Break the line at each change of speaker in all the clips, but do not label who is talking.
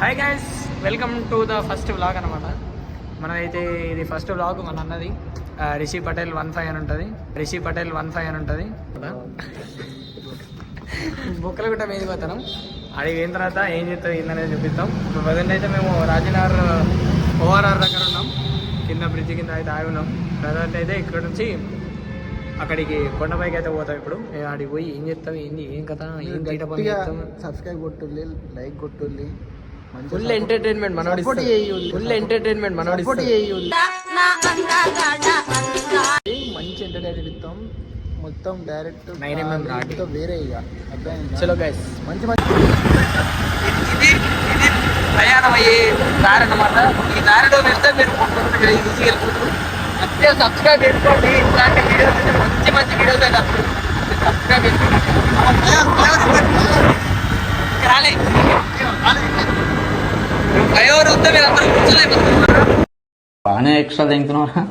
Hi guys welcome to the first vlog అనమాట మనదైతే ఇది ఫస్ట్ వ్లాగ్ మన అన్నది రిషి పటేల్ వన్ ఫైవ్ అని ఉంటుంది. రిషి పటేల్ వన్ ఫైవ్ అని ఉంటుంది. బుక్కలు గుట్ట మీద పోతాం అడిగి అయిన తర్వాత ఏం చేస్తుంది ఏందనేది చూపిస్తాం ఇప్పుడు ప్రజెంట్ అయితే మేము రాజనగర్ ఓఆర్ఆర్ దగ్గర ఉన్నాం. కింద బ్రిడ్జ్ కింద అయితే ఆగి ఉన్నాం. ప్రజెంట్ అయితే ఇక్కడ నుంచి అక్కడికి కొండపైకి అయితే పోతాం ఇప్పుడు. ఆడికి పోయి ఏం చేస్తాం ఏంది ఏం కథ ఏం చేస్తాం
సబ్స్క్రైబ్ కొట్టుల్లి లైక్ కొట్టుల్లి
ఫుల్ ఎంటర్టైన్మెంట్ మనోడి. ఫుల్ ఎంటర్టైన్మెంట్ మనోడి
మంచి ఎంటర్టైన్మెంట్ ఇస్తాం మొత్తం డైరెక్ట్
9mm రాటి.
వేరే ఇక?
చలో గైస్
మంచి మంచి
ఇది ఇది ప్రయాణం అయ్యే దారి అన్నమాట ఈ దారిలో వెళ్తే మీరు మీరు ఈజీగా వెళ్ళిపోతారు. అంతే సబ్స్క్రైబ్ చేసుకోండి. ఇట్లాంటి వీడియోస్ అయితే మంచి మంచి వీడియోస్ అయితే. సబ్స్క్రైబ్ చేసుకోండి. రాలే.
బాగానే ఎక్స్ట్రా తింటున్నారా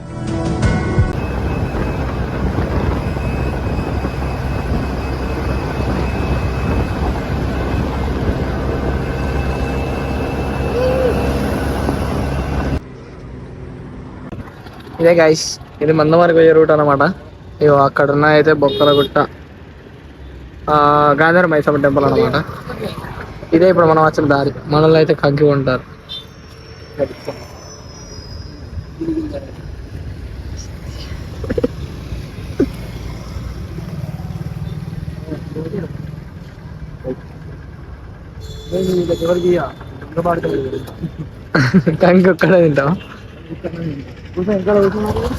ఇదే గైస్ ఇది మందమారి పోయే రూట్ అనమాట ఇగో అక్కడ ఉన్న అయితే బొక్కల గుట్ట ఆ, మైసమ్మ టెంపుల్ అనమాట ఇదే ఇప్పుడు మనం వచ్చిన దారి. మనల్ని అయితే కగ్గి ఉంటారు కంకి ఒక్కడే తింటాం.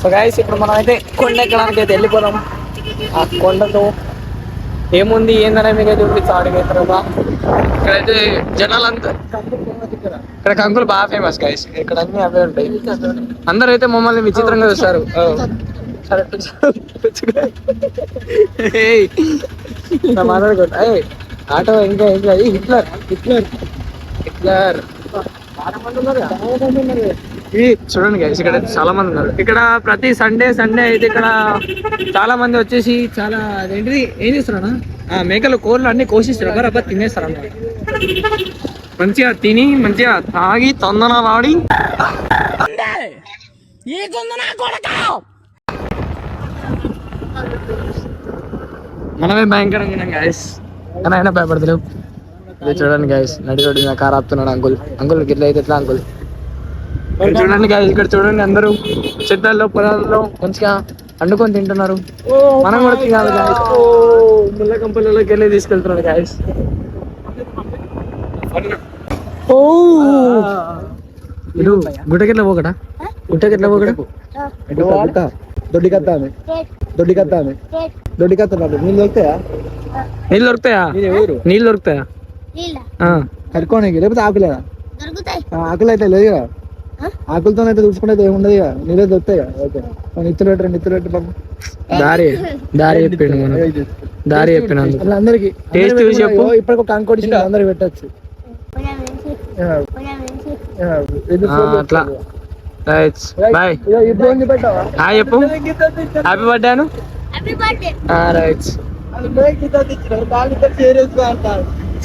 సో ఇప్పుడు మనం అయితే కొండ ఎక్కడానికి అయితే వెళ్ళిపోదాం. ఆ కొండతో ఏముంది ఏందనే మీకు అయితే చూపిస్తా తర్వాత ఇక్కడైతే జనాలంతా ఇక్కడ కంకులు బాగా ఫేమస్ గైస్ ఇక్కడ అన్ని అవే ఉంటాయి. అందరూ అయితే మమ్మల్ని విచిత్రంగా చూస్తారు. ఓ. సరే, ఆటో ఇంకా ఇంకా. హిట్లర్. హిట్లర్. హిట్లర్. ఇది చూడండి గైస్ ఇక్కడ చాలా మంది ఉన్నారు. ఇక్కడ ప్రతి సండే సండే అయితే ఇక్కడ చాలా మంది వచ్చేసి చాలా అదేంటిది? ఏం చేస్తారా మేకలు కోళ్ళు అన్ని కోసిస్తారు బరాబర్ తినేస్తారు అన్నమాట. మంచిగా తిని మంచిగా తాగి తొందన వాడి మనమే భయంకరంగా గాయస్ కానీ అయినా భయపడతలేవు. ఇది చూడండి గాయస్ నడి రోడ్డు మీద కార్ ఆపుతున్నాడు అంకుల్. అంకుల్ గిట్ల అయితే ఎట్లా అంకుల్? చూడండి గాయస్ ఇక్కడ చూడండి అందరూ. చెట్లలో పొలాల్లో మంచిగా అండుకొని తింటున్నారు. మనం కూడా తినాలి గాయస్ ఓ ముళ్ళ కంపలలోకి వెళ్ళి తీసుకెళ్తున్నాడు గాయస్ ఓ. ఇడు గుట్టకెట్లా పోకడా? గుట్టకెట్లా పోకడా?
గుట్ట దొడ్డి కత్త ఆమె. దొడ్డి కత్త ఆమె. దొడ్డి కత్త నాకు నీళ్ళు దొరుకుతాయా?
నీళ్ళు దొరుకుతాయా?
నీళ్ళు ఎవరు
నీళ్ళు. దొరుకుతాయా.
కట్టుకోనికి లేకపోతే ఆకులేదా ఆకులు అయితే లేదు ఇక ఆకులతో అయితే చూసుకుంటే అయితే ఏముండదు ఇక. నీళ్ళే దొరుకుతాయి. ఓకే. నిత్తులు పెట్టరు నిత్తులు పెట్టరు బాబు.
దారి దారి చెప్పిండు మనం. దారి చెప్పినందుకు
అలా అందరికి
Taste చూసి చెప్పు.
ఇప్పటికి ఒక కంకోడి ఇచ్చిన అందరికి పెట్టచ్చు.
అట్లా. బాయ్. హాయ్ చెప్పు. హ్యాపీ బర్త్డే అను.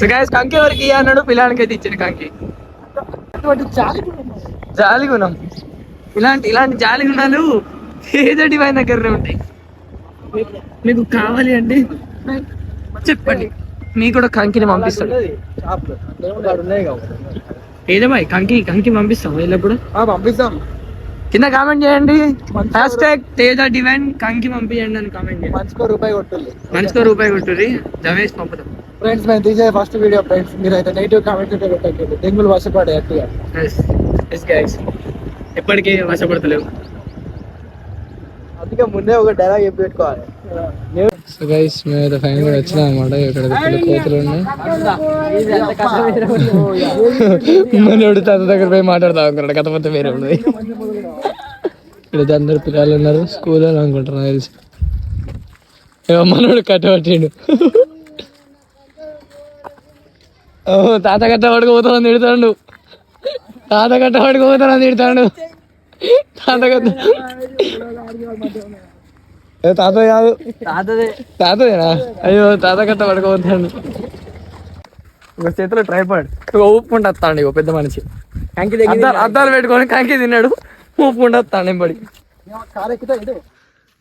సో గైస్ కంకి ఎవరికి అన్నాడు? పిల్లానికి అయితే ఇచ్చిన కంకి. జాలి గుణం ఇలాంటి ఇలాంటి జాలి గుణాలు ఏదటి వారి దగ్గరనే ఉంటాయి. మీకు కావాలి అంటే చెప్పండి. మీకు కూడా కంకిని పంపిస్తాను. ఏదో బాయ్ కంకి కంకి పంపిస్తాం వీళ్ళప్పుడు
పంపిస్తాం.
కింద కామెంట్ చేయండి. హ్యాష్ ట్యాగ్ తేజ డివైన్ కంకి పంపించండి అని కామెంట్ చేయండి.
మంచికో రూపాయి కొట్టుంది.
మనిషికో రూపాయి కొట్టుర్రి జమేష్ పంపుతాం.
ఫ్రెండ్స్ మేము తీసే ఫస్ట్ వీడియో ఫ్రెండ్స్ మీరు అయితే నెగిటివ్ కామెంట్ పెట్టండి. డెంగులు వర్షపడే అట్టుగా
ఎస్ గైస్ ఎప్పటికీ వశపడతలేవు
అందుకే ముందే ఒక డైలాగ్ చెప్పి పెట్టుకోవాలి.
సో గైస్ మేము ఫైనల్గా వచ్చినాం అనమాట ఇక్కడ కోతులు ఉన్నాయి. మనోడు తన దగ్గర పోయి మాట్లాడదాం అనుకున్నాడు. కాకపోతే వేరే ఉన్నది. ఇక్కడ అందరు పిల్లలు ఉన్నారు. స్కూల్ అని అనుకుంటున్నా తెలిసి. ఏమో మనోడు కట్టబట్టిండు ఓ తాత కట్ట పడుకోపోతాను తిడతాడు. తాత కట్ట పడుకోపోతాను తిడతాడు. తాత కట్ట ఏ తాత కాదు. తాతదేనా అయ్యో తాత కట్ట పడుకోవద్దండి ఒక చేతిలో ట్రైపాడ్. ఇక ఊపుకుంటూ వస్తాడు ఇక పెద్ద మనిషి. అద్దాలు అద్దాలు పెట్టుకొని కంకి తిన్నాడు. ఊపుకుంటూ వస్తాడు ఎంబడి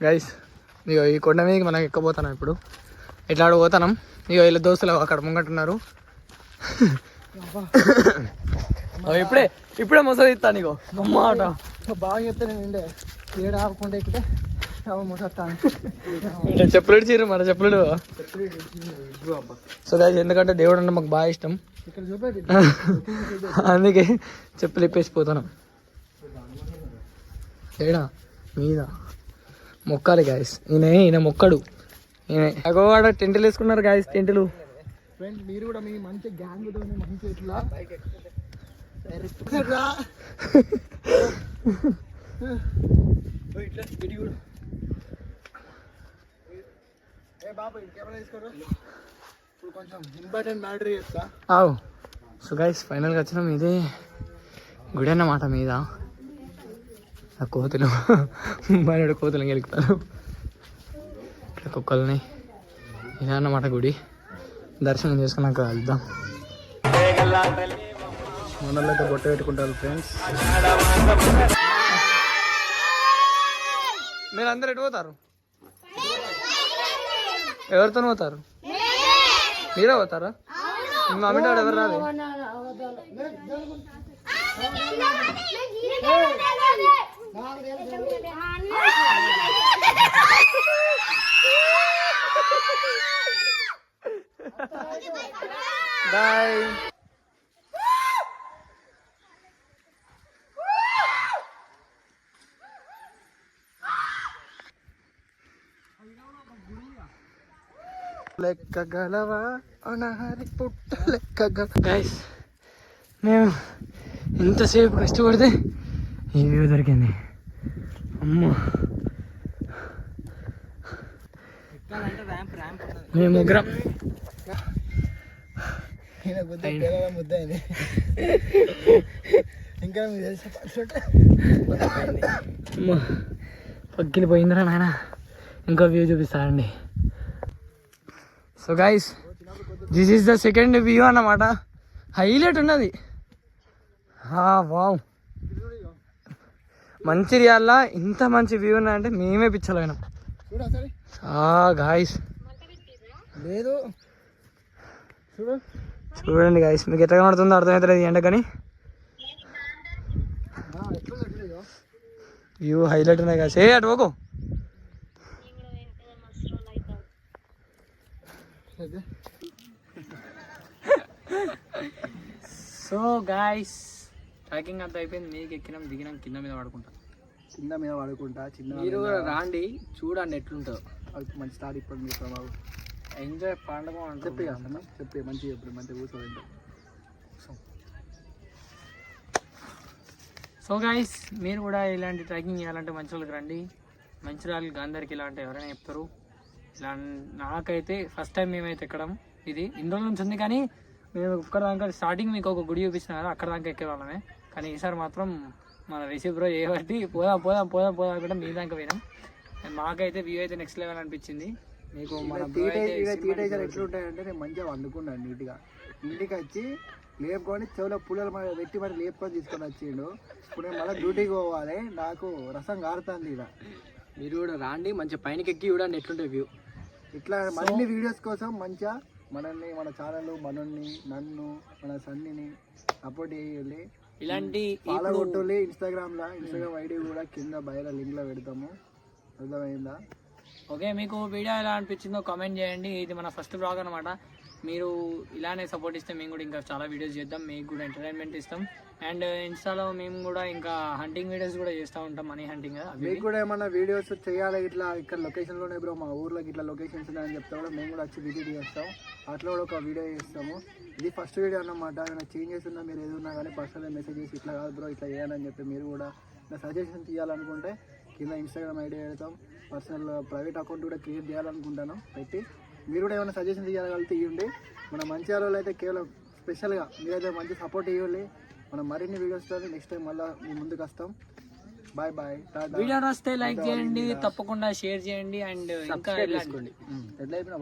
గైస్ ఇక ఈ కొండ మీదకి మనం ఎక్కబోతున్నాం ఇప్పుడు. ఆడ పోతున్నాం? ఇక వీళ్ళ దోస్తులు అక్కడ ముంగట్టున్నారు ఇప్పుడే ఇప్పుడే మొసలు ఇస్తాను ఇగో మాట
బాగా చెప్తే నేను ఉండే ఏడు ఆపకుండా ఎక్కితే మొత్తాను
చెప్పులు ఇచ్చిర్రు మన చెప్పులు సో దాని ఎందుకంటే దేవుడు అంటే మాకు బాగా ఇష్టం.
ఇక్కడ
అందుకే చెప్పులు ఇప్పేసిపోతున్నాం ఏడా? మీద? మొక్కాలి గాయస్ ఈయన ఈయన మొక్కడు. ఈయన. అగో ఆడ టెంటులు వేసుకున్నారు గాయస్ టెంటులు.
మీరు కూడా మీ మంచి గ్యాంగ్ మంచి ఇట్లా
ఆవు. సో గైస్ ఫైనల్గా వచ్చినాం ఇదే గుడి అన్నమాట మీద. ఆ కోతులు. బయట కోతులు గెలుపుతారు. ఇక్కడ కుక్కల్ని. ఇదే అన్నమాట గుడి. దర్శనం చేసుకున్నాక వెళ్దాం.
మనల్లో అయితే బొట్ట పెట్టుకుంటారు ఫ్రెండ్స్
మీరు అందరు ఎటు పోతారు? ఎవరితో పోతారు? మీరే పోతారా? మీ మమ్మీ డాడీ ఎవరు రాదు బాయ్.
లెక్క గలవా అనహరి పుట్ట లెక్క
గైస్ మేము ఇంతసేపు కష్టపడితే ఈ వ్యూ దొరికింది. అమ్మో. మేము ముగ్గురం.
ఇంకా
పగ్గిలి పోయిందిరా నాయన. ఇంకో వ్యూ చూపిస్తానండి. So guys this is the second view అన్నమాట. హైలైట్ ఉన్నది. వావ్ మంచిర్యాల ఇంత మంచి వ్యూ ఉన్నాయంటే మేమే పిచ్చలైనాం గాయస్
లేదు. చూడు.
చూడండి గాయస్ మీకు ఎట్లా కనబడుతుందో అర్థమవుతుంది
ఎట్లుంది ఇగో.
వ్యూ హైలైట్ ఉన్నాయి గాయస్ ఏ అటు పోకు. సో గాయస్ ట్రెక్కింగ్ అంతా అయిపోయింది. మీకు ఎక్కినాం దిగినాం కింద మీద పడుకుంటాం.
చిన్న మీద పడుకుంటా చిన్న
మీరు కూడా రాండి చూడండి ఎట్లుంటుందో.
వాళ్ళకి మంచి స్టార్ట్ ఇప్పుడు మీరు బాబు.
ఎంజాయ్ పండుగ
చెప్పి అన్న చెప్పి మంచిగా చెప్పి మంచిగా కూర్చోండి
సో గాయస్ మీరు కూడా ఇలాంటి ట్రెక్కింగ్ చేయాలంటే మంచిర్యాలకు రండి. మంచిర్యాలకి అందరికి ఇలా అంటే ఎవరైనా చెప్తారు. ఇలా నాకైతే ఫస్ట్ టైం మేమైతే ఎక్కడం. ఇది ఇన్ని రోజుల నుంచి ఉంది కానీ మేము ఒక్కడ దాకా స్టార్టింగ్ మీకు ఒక గుడి చూపించిన కదా అక్కడ దాకా ఎక్కే వాళ్ళమే. కానీ ఈసారి మాత్రం మన రిషి బ్రో ఏ బట్టి పోదాం పోదాం పోదాం పోదాం కూడా మీ దాకా పోయినాం. మాకైతే వ్యూ అయితే నెక్స్ట్ లెవెల్ అనిపించింది. మీకు మన సినిమా
ఎట్లుంటాయంటే నేను మంచిగా వండుకున్నాను నీట్గా. ఇంటికి వచ్చి లేపుకొని చెవులో పుల్లలు మరి పెట్టి మరి లేపుకొని తీసుకొని వచ్చిండు. ఇప్పుడు నేను మళ్ళీ డ్యూటీకి పోవాలి నాకు రసం కారుతుంది ఇలా
మీరు కూడా రాండి మంచిగా పైనకి ఎక్కి చూడండి ఎట్లుంటే వ్యూ
ఇట్లా మరిన్ని వీడియోస్ కోసం మంచిగా మనల్ని మన ఛానల్ మనల్ని నన్ను మన సన్నిని సపోర్ట్ చేయాలి
ఇలాంటి
ఫాలో ఇన్స్టాగ్రామ్లో. ఇన్స్టాగ్రామ్ ఐడి కూడా కింద బయట లింక్లో పెడతాము. అర్థమైందా?
ఓకే మీకు వీడియో ఎలా అనిపించిందో కామెంట్ చేయండి. ఇది మన ఫస్ట్ బ్లాగ్ అనమాట మీరు ఇలానే సపోర్ట్ ఇస్తే మేము కూడా ఇంకా చాలా వీడియోస్ చేద్దాం. మీకు కూడా ఎంటర్టైన్మెంట్ ఇస్తాం. అండ్ ఇన్స్టాలో మేము కూడా ఇంకా హంటింగ్ వీడియోస్ కూడా చేస్తూ ఉంటాం మనీ హంటింగ్
మీకు కూడా ఏమన్నా వీడియోస్ చేయాలి ఇట్లా ఇక్కడ లొకేషన్లోనే బ్రో మా ఊర్లోకి ఇట్లా లొకేషన్స్ ఉన్నాయని చెప్తా కూడా మేము కూడా వచ్చి విజిట్ చేస్తాం. అట్లా కూడా ఒక వీడియో చేస్తాము. ఇది ఫస్ట్ వీడియో అన్నమాట. ఏమైనా చేంజెస్ ఉన్నా మీరు ఏదైనా కానీ పర్సనల్ మెసేజ్ చేసి ఇట్లా కాదు బ్రో ఇట్లా చేయాలని చెప్పి మీరు కూడా నా సజెషన్ తీయాలనుకుంటే కింద ఇన్స్టాగ్రామ్ ఐడి పెడతాం. పర్సనల్ ప్రైవేట్ అకౌంట్ కూడా క్రియేట్ చేయాలనుకుంటాను. పెట్టి మీరు కూడా ఏమైనా సజెషన్స్ ఇవ్వగలిగితే ఇవ్వండి మన మంచి వాళ్ళు అయితే కేవలం స్పెషల్గా మీరైతే మంచి సపోర్ట్ ఇవ్వాలి మనం మరిన్ని వీడియోస్తో నెక్స్ట్ టైం మళ్ళీ మీ ముందుకు వస్తాం. బాయ్ బాయ్
వీడియో వస్తే లైక్ చేయండి తప్పకుండా షేర్ చేయండి అండ్ ఇంకా ఇలాంటి-
ఎట్లా అయిపోయినా